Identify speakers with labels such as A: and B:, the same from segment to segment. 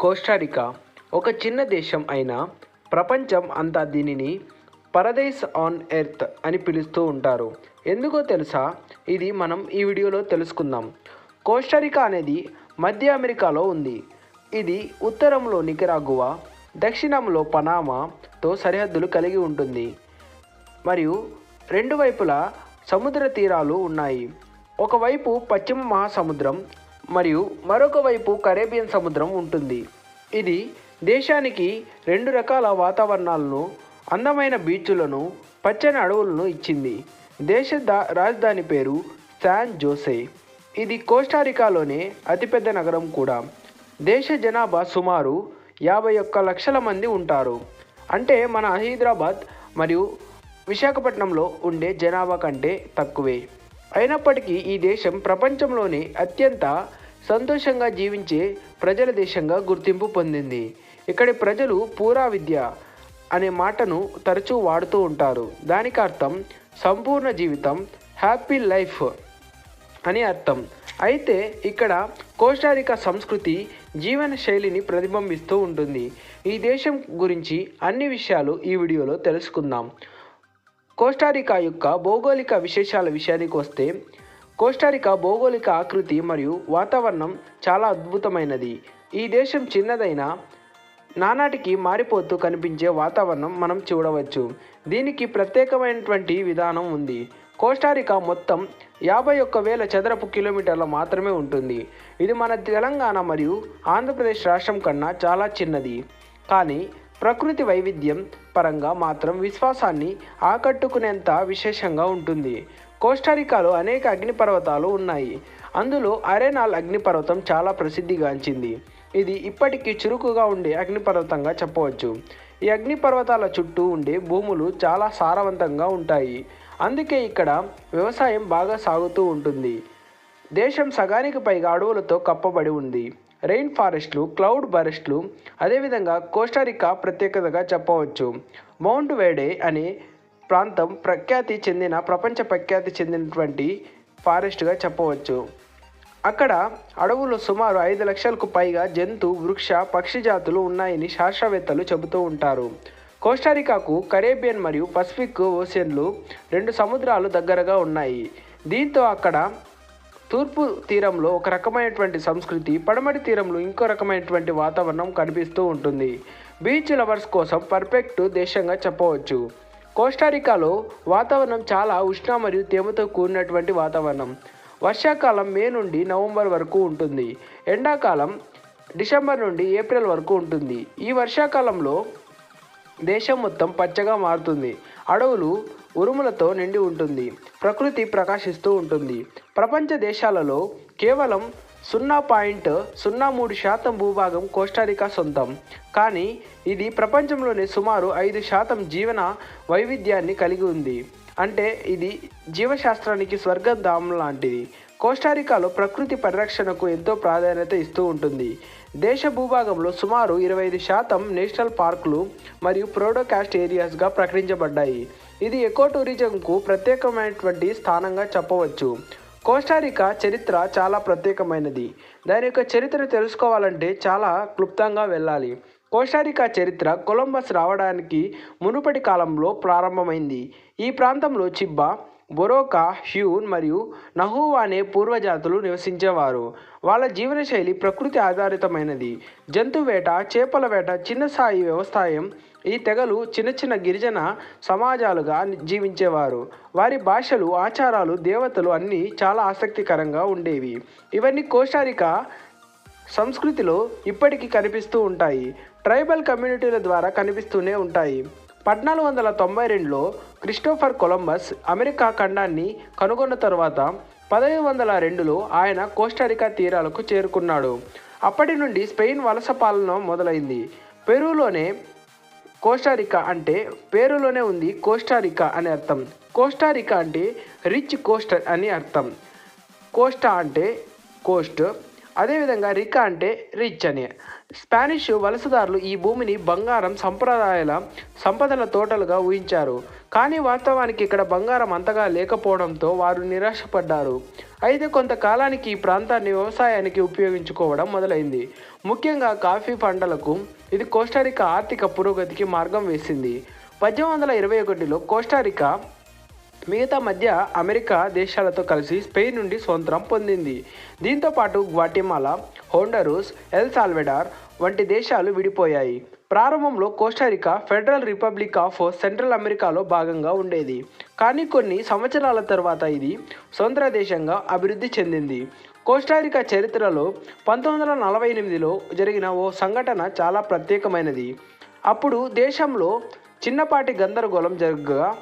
A: కోస్టారికా ఒక చిన్న దేశం అయినా ప్రపంచం అంతా దీనిని పరదైస్ ఆన్ ఎర్త్ అని పిలుస్తూ ఉంటారు. ఎందుకో తెలుసా? ఇది మనం ఈ వీడియోలో తెలుసుకుందాం. కోస్టారికా అనేది మధ్య అమెరికాలో ఉంది. ఇది ఉత్తరంలో నికరాగువా దక్షిణంలో పనామాతో సరిహద్దులు కలిగి ఉంటుంది. మరియు రెండు వైపులా సముద్ర తీరాలు ఉన్నాయి. ఒకవైపు పశ్చిమ మహాసముద్రం మరియు మరొక వైపు కరేబియన్ సముద్రం ఉంటుంది. ఇది దేశానికి రెండు రకాల వాతావరణాలను అందమైన బీచ్లను పచ్చని అడవులను ఇచ్చింది. దేశ దా రాజధాని పేరు శాన్ జోసే. ఇది కోస్టారికాలోనే అతిపెద్ద నగరం కూడా. దేశ జనాభా సుమారు యాభై ఒక్క లక్షల మంది ఉంటారు. అంటే మన హైదరాబాద్ మరియు విశాఖపట్నంలో ఉండే జనాభా కంటే తక్కువే. అయినప్పటికీ ఈ దేశం ప్రపంచంలోనే అత్యంత సంతోషంగా జీవించే ప్రజల దేశంగా గుర్తింపు పొందింది. ఇక్కడి ప్రజలు పూరా విద్య అనే మాటను తరచూ వాడుతూ ఉంటారు. దానికి అర్థం సంపూర్ణ జీవితం హ్యాపీ లైఫ్ అని అర్థం. అయితే ఇక్కడ కోస్టారికా సంస్కృతి జీవన శైలిని ప్రతిబింబిస్తూ ఉంటుంది. ఈ దేశం గురించి అన్ని విషయాలు ఈ వీడియోలో తెలుసుకుందాం. కోస్టారికా యొక్క భౌగోళిక విశేషాల విషయానికి వస్తే కోస్టారికా భౌగోళిక ఆకృతి మరియు వాతావరణం చాలా అద్భుతమైనది. ఈ దేశం చిన్నదైన నానాటికి మారిపోతూ కనిపించే వాతావరణం మనం చూడవచ్చు. దీనికి ప్రత్యేకమైనటువంటి విధానం ఉంది. కోస్టారికా మొత్తం యాభై ఒక్క వేల చదరపు కిలోమీటర్ల మాత్రమే ఉంటుంది. ఇది మన తెలంగాణ మరియు ఆంధ్రప్రదేశ్ రాష్ట్రం కన్నా చాలా చిన్నది. కానీ ప్రకృతి వైవిధ్యం పరంగా మాత్రం విశ్వాసాన్ని ఆకట్టుకునేంత విశేషంగా ఉంటుంది. కోస్టారికాలో అనేక అగ్నిపర్వతాలు ఉన్నాయి. అందులో అరెనాల్ అగ్నిపర్వతం చాలా ప్రసిద్ధిగాంచింది. ఇది ఇప్పటికీ చురుకుగా ఉండే అగ్నిపర్వతంగా చెప్పవచ్చు. ఈ అగ్నిపర్వతాల చుట్టూ ఉండే భూములు చాలా సారవంతంగా ఉంటాయి. అందుకే ఇక్కడ వ్యవసాయం బాగా సాగుతూ ఉంటుంది. దేశం సగానికి పైగా అడవులతో కప్పబడి ఉంది. రెయిన్ ఫారెస్ట్లు క్లౌడ్ బరెస్ట్లు అదేవిధంగా కోస్టారికా ప్రత్యేకతగా చెప్పవచ్చు. మౌంట్ వేడే అనే ప్రాంతం ప్రఖ్యాతి చెందిన ప్రపంచ ప్రఖ్యాతి చెందినటువంటి ఫారెస్ట్గా చెప్పవచ్చు. అక్కడ అడవులు సుమారు ఐదు లక్షలకు పైగా జంతు వృక్ష పక్షి జాతులు ఉన్నాయని శాస్త్రవేత్తలు చెబుతూ ఉంటారు. కోస్టారికాకు కరేబియన్ మరియు పసిఫిక్ ఓషన్లు రెండు సముద్రాలు దగ్గరగా ఉన్నాయి. దీంతో అక్కడ తూర్పు తీరంలో ఒక రకమైనటువంటి సంస్కృతి పడమటి తీరంలో ఇంకో రకమైనటువంటి వాతావరణం కనిపిస్తూ ఉంటుంది. బీచ్ లవర్స్ కోసం పర్ఫెక్ట్ దేశంగా చెప్పవచ్చు. కోస్టారికాలో వాతావరణం చాలా ఉష్ణ మరియు తేమతో కూడినటువంటి వాతావరణం. వర్షాకాలం మే నుండి నవంబర్ వరకు ఉంటుంది. ఎండాకాలం డిసెంబర్ నుండి ఏప్రిల్ వరకు ఉంటుంది. ఈ వర్షాకాలంలో దేశం మొత్తం పచ్చగా మారుతుంది. అడవులు ఉరుములతో నిండి ఉంటుంది. ప్రకృతి ప్రకాశిస్తూ ఉంటుంది. ప్రపంచ దేశాలలో కేవలం సున్నా పాయింట్ సున్నా మూడు శాతం భూభాగం కోస్టారికా సొంతం. కానీ ఇది ప్రపంచంలోనే సుమారు ఐదు శాతం జీవన వైవిధ్యాన్ని కలిగి ఉంది. అంటే ఇది జీవశాస్త్రానికి స్వర్గధామం లాంటిది. కోస్టారికాలో ప్రకృతి పరిరక్షణకు ఎంతో ప్రాధాన్యత ఇస్తూ ఉంటుంది. దేశ భూభాగంలో సుమారు ఇరవై ఐదు శాతం నేషనల్ పార్కులు మరియు ప్రోడోకాస్ట్ ఏరియాస్గా ప్రకటించబడ్డాయి. ఇది ఎకో టూరిజంకు ప్రత్యేకమైనటువంటి స్థానంగా చెప్పవచ్చు. కోస్టారికా చరిత్ర చాలా ప్రత్యేకమైనది. దాని యొక్క చరిత్ర తెలుసుకోవాలంటే చాలా క్లుప్తంగా వెళ్ళాలి. కోస్టారికా చరిత్ర కొలంబస్ రావడానికి మునుపటి కాలంలో ప్రారంభమైంది. ఈ ప్రాంతంలో చిబ్బా బొరోకా హ్యూన్ మరియు నహూవా అనే పూర్వజాతులు నివసించేవారు. వాళ్ళ జీవనశైలి ప్రకృతి ఆధారితమైనది. జంతు వేట చేపల వేట చిన్న స్థాయి వ్యవసాయం ఈ తెగలు చిన్న చిన్న గిరిజన సమాజాలుగా జీవించేవారు. వారి భాషలు ఆచారాలు దేవతలు అన్నీ చాలా ఆసక్తికరంగా ఉండేవి. ఇవన్నీ కోస్టారికా సంస్కృతిలో ఇప్పటికీ కనిపిస్తూ ఉంటాయి. ట్రైబల్ కమ్యూనిటీల ద్వారా కనిపిస్తూనే ఉంటాయి. పద్నాలుగు వందల తొంభై రెండులో క్రిస్టోఫర్ కొలంబస్ అమెరికా ఖండాన్ని కనుగొన్న తర్వాత పదహైదు వందల రెండులో ఆయన కోస్టారికా తీరాలకు చేరుకున్నాడు. అప్పటి నుండి స్పెయిన్ వలస పాలన మొదలైంది. పెరూలోనే కోస్టారికా అంటే పేరులోనే ఉంది కోస్టారికా అనే అర్థం. కోస్టారికా అంటే రిచ్ కోస్ట్ అని అర్థం. కోస్టా అంటే కోస్ట్ అదేవిధంగా రికా అంటే రిచ్ అని. స్పానిష్ వలసదారులు ఈ భూమిని బంగారం సంప్రదాయాల సంపదల తోటలుగా ఊహించారు. కానీ వాస్తవానికి ఇక్కడ బంగారం అంతగా లేకపోవడంతో వారు నిరాశపడ్డారు. అయితే కొంతకాలానికి ఈ ప్రాంతాన్ని వ్యవసాయానికి ఉపయోగించుకోవడం మొదలైంది. ముఖ్యంగా కాఫీ పంటలకు ఇది కోస్టారికా ఆర్థిక పురోగతికి మార్గం వేసింది. పద్దెనిమిది వందల ఇరవై ఒకటిలో కోస్టారికా మిగతా మధ్య అమెరికా దేశాలతో కలిసి స్పెయిన్ నుండి స్వతంత్రం పొందింది. దీంతో పాటు గ్వాటిమాలా హోండరూస్ ఎల్ సాల్వెడార్ వంటి దేశాలు విడిపోయాయి. ప్రారంభంలో Costa Rica federal republic of central అమెరికాలో భాగంగా ఉండేది. కానీ కొన్ని సంవత్సరాల తర్వాత ఇది స్వతంత్ర దేశంగా అభివృద్ధి చెందింది. కోస్టారికా చరిత్రలో పంతొమ్మిది వందల నలభై ఎనిమిదిలో జరిగిన ఓ సంఘటన చాలా ప్రత్యేకమైనది. అప్పుడు దేశంలో చిన్నపాటి గందరగోళం జరగగా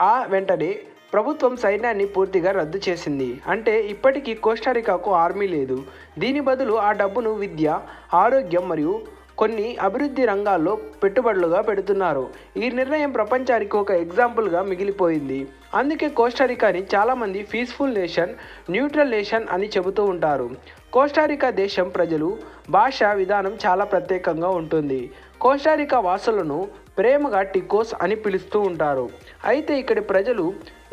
A: ఆ వెంటనే ప్రభుత్వం సైన్యాన్ని పూర్తిగా రద్దు చేసింది. అంటే ఇప్పటికీ కోస్టారికాకు ఆర్మీ లేదు. దీని బదులు ఆ డబ్బును విద్య ఆరోగ్యం మరియు కొన్ని అభివృద్ధి రంగాల్లో పెట్టుబడులుగా పెడుతున్నారు. ఈ నిర్ణయం ప్రపంచానికి ఒక ఎగ్జాంపుల్గా మిగిలిపోయింది. అందుకే కోస్టారికాని చాలామంది పీస్ఫుల్ నేషన్ న్యూట్రల్ నేషన్ అని చెబుతూ ఉంటారు. కోస్టారికా దేశం ప్రజలు భాష విధానం చాలా ప్రత్యేకంగా ఉంటుంది. కోస్టారికా వాసులను ప్రేమగా టికోస్ అని పిలుస్తూ ఉంటారు. అయితే ఇక్కడి ప్రజలు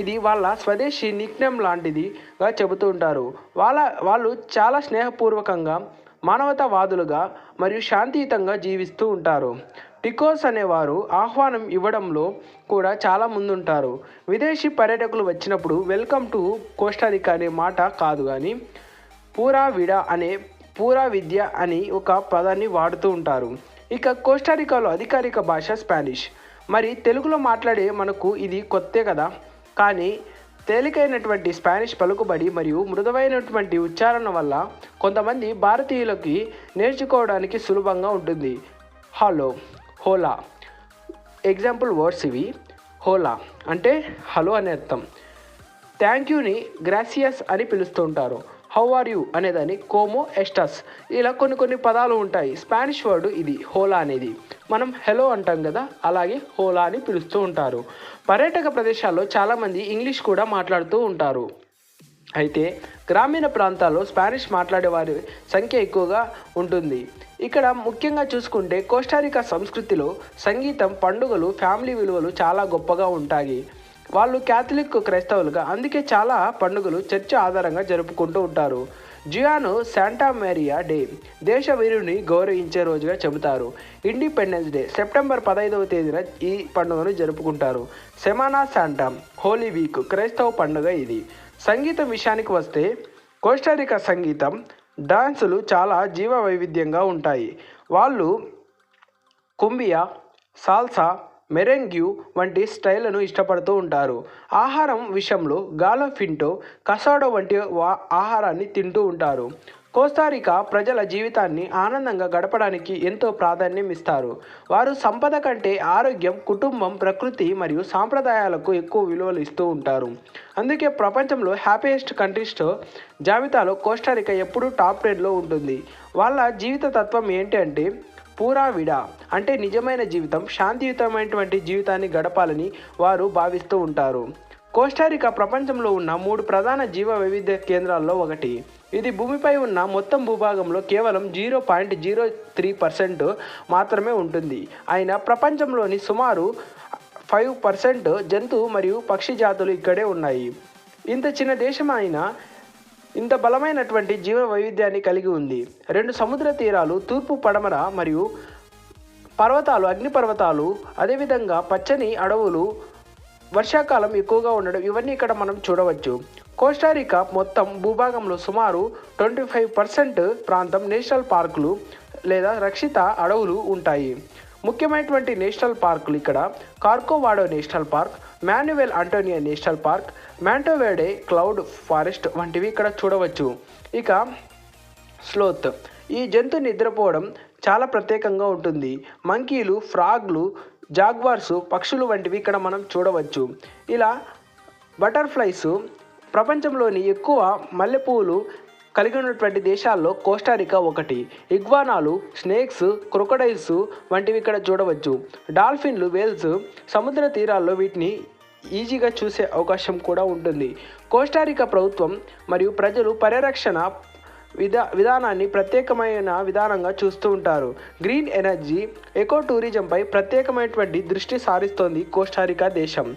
A: ఇది వాళ్ళ స్వదేశీ నిక్నేమ్ లాంటిదిగా చెబుతూ ఉంటారు. వాళ్ళ వాళ్ళు చాలా స్నేహపూర్వకంగా మానవతావాదులుగా మరియు శాంతియుతంగా జీవిస్తూ ఉంటారు. టికోస్ అనేవారు ఆహ్వానం ఇవ్వడంలో కూడా చాలా ముందుంటారు. విదేశీ పర్యాటకులు వచ్చినప్పుడు వెల్కమ్ టు కోస్టారికా అనే మాట కాదు కానీ పూరా విడా అనే పూరా విద్య అని ఒక పదాన్ని వాడుతూ ఉంటారు. ఇక కోస్టారికాలో అధికారిక భాష స్పానిష్. మరి తెలుగులో మాట్లాడే మనకు ఇది కొత్తే కదా? కానీ తేలికైనటువంటి స్పానిష్ పలుకుబడి మరియు మృదువైనటువంటి ఉచ్చారణ వల్ల కొంతమంది భారతీయులకి నేర్చుకోవడానికి సులభంగా ఉంటుంది. హలో హోలా. ఎగ్జాంపుల్ వర్డ్స్ ఇవి. హోలా అంటే హలో అనే అర్థం. థ్యాంక్ యూని గ్రాసియస్ అని పిలుస్తుంటారు. హౌ ఆర్ యూ అనేదాన్ని కోమో ఎస్టస్ ఇలా కొన్ని కొన్ని పదాలు ఉంటాయి. స్పానిష్ వర్డ్ ఇది హోలా అనేది. మనం హెలో అంటాం కదా అలాగే హోలా అని పిలుస్తూ ఉంటారు. పర్యాటక ప్రదేశాల్లో చాలామంది ఇంగ్లీష్ కూడా మాట్లాడుతూ ఉంటారు. అయితే గ్రామీణ ప్రాంతాల్లో స్పానిష్ మాట్లాడే వారి సంఖ్య ఎక్కువగా ఉంటుంది. ఇక్కడ ముఖ్యంగా చూసుకుంటే కోస్టారికా సంస్కృతిలో సంగీతం పండుగలు ఫ్యామిలీ విలువలు చాలా గొప్పగా ఉంటాయి. వాళ్ళు క్యాథలిక్ క్రైస్తవులుగా అందుకే చాలా పండుగలు చర్చ ఆధారంగా జరుపుకుంటూ ఉంటారు. జియాను శాంటా మేరియా డే దేశ వీరుని గౌరవించే రోజుగా చెబుతారు. ఇండిపెండెన్స్ డే సెప్టెంబర్ పదహైదవ తేదీన ఈ పండుగను జరుపుకుంటారు. సెమానా శాంటా హోలీ వీక్ క్రైస్తవ పండుగ ఇది. సంగీతం విషయానికి వస్తే కోస్టారికా సంగీతం డాన్సులు చాలా జీవ వైవిధ్యంగా ఉంటాయి. వాళ్ళు కుంబియా సాల్సా మెరెంగ్యూ వంటి స్టైళ్ళను ఇష్టపడుతూ ఉంటారు. ఆహారం విషయంలో గాలో ఫింటో కసాడో వంటి వా- ఆహారాన్ని తింటూ ఉంటారు. కోస్తారికా ప్రజల జీవితాన్ని ఆనందంగా గడపడానికి ఎంతో ప్రాధాన్యం ఇస్తారు. వారు సంపద కంటే ఆరోగ్యం కుటుంబం ప్రకృతి మరియు సాంప్రదాయాలకు ఎక్కువ విలువలు ఇస్తూ ఉంటారు. అందుకే ప్రపంచంలో హ్యాపీయెస్ట్ కంట్రీస్ జాబితాలో కోస్టారికా ఎప్పుడూ టాప్ టెన్లో ఉంటుంది. వాళ్ళ జీవిత తత్వం ఏంటి అంటే పూరా విడా. అంటే నిజమైన జీవితం శాంతియుతమైనటువంటి జీవితాన్ని గడపాలని వారు భావిస్తూ ఉంటారు. కోస్టారికా ప్రపంచంలో ఉన్న మూడు ప్రధాన జీవ వైవిధ్య కేంద్రాల్లో ఒకటి. ఇది భూమిపై ఉన్న మొత్తం భూభాగంలో కేవలం zero point zero three percent మాత్రమే ఉంటుంది. అయినా ప్రపంచంలోని సుమారు ఫైవ్ పర్సెంట్ జంతు మరియు పక్షి జాతులు ఇక్కడే ఉన్నాయి. ఇంత చిన్న దేశం అయినా ఇంత బలమైనటువంటి జీవ వైవిధ్యాన్ని కలిగి ఉంది. రెండు సముద్ర తీరాలు తూర్పు పడమర మరియు పర్వతాలు అగ్నిపర్వతాలు అదేవిధంగా పచ్చని అడవులు వర్షాకాలం ఎక్కువగా ఉండడం ఇవన్నీ ఇక్కడ మనం చూడవచ్చు. కోస్టారికా మొత్తం భూభాగంలో సుమారు ట్వంటీ ఫైవ్ పర్సెంట్ ప్రాంతం నేషనల్ పార్కులు లేదా రక్షిత అడవులు ఉంటాయి. ముఖ్యమైనటువంటి నేషనల్ పార్కులు ఇక్కడ. Corcovado national park Manuel Antonio national park Monteverde cloud forest వంటివి ఇక్కడ చూడవచ్చు. ఇక స్లోత్. ఈ జంతు నిద్రపోవడం చాలా ప్రత్యేకంగా ఉంటుంది. మంకీలు ఫ్రాగ్లు జాగ్వార్స్ పక్షులు వంటివి ఇక్కడ మనం చూడవచ్చు. ఇలా బటర్ఫ్లైస్ ప్రపంచంలోని ఎక్కువ మల్లెపూలు కలిగి ఉన్నటువంటి దేశాల్లో కోస్టారికా ఒకటి ఇగ్వానాలు స్నేక్స్ క్రొకడైల్స్ వంటివి ఇక్కడ చూడవచ్చు. డాల్ఫిన్లు వేల్స్ సముద్ర తీరాల్లో వీటిని ఈజీగా చూసే అవకాశం కూడా ఉంటుంది. కోస్టారికా ప్రభుత్వం మరియు ప్రజలు పరిరక్షణ విధా విధానాన్ని ప్రత్యేకమైన విధానంగా చూస్తూ ఉంటారు. గ్రీన్ ఎనర్జీ ఎకో టూరిజంపై ప్రత్యేకమైనటువంటి దృష్టి సారిస్తోంది కోస్టారికా దేశం.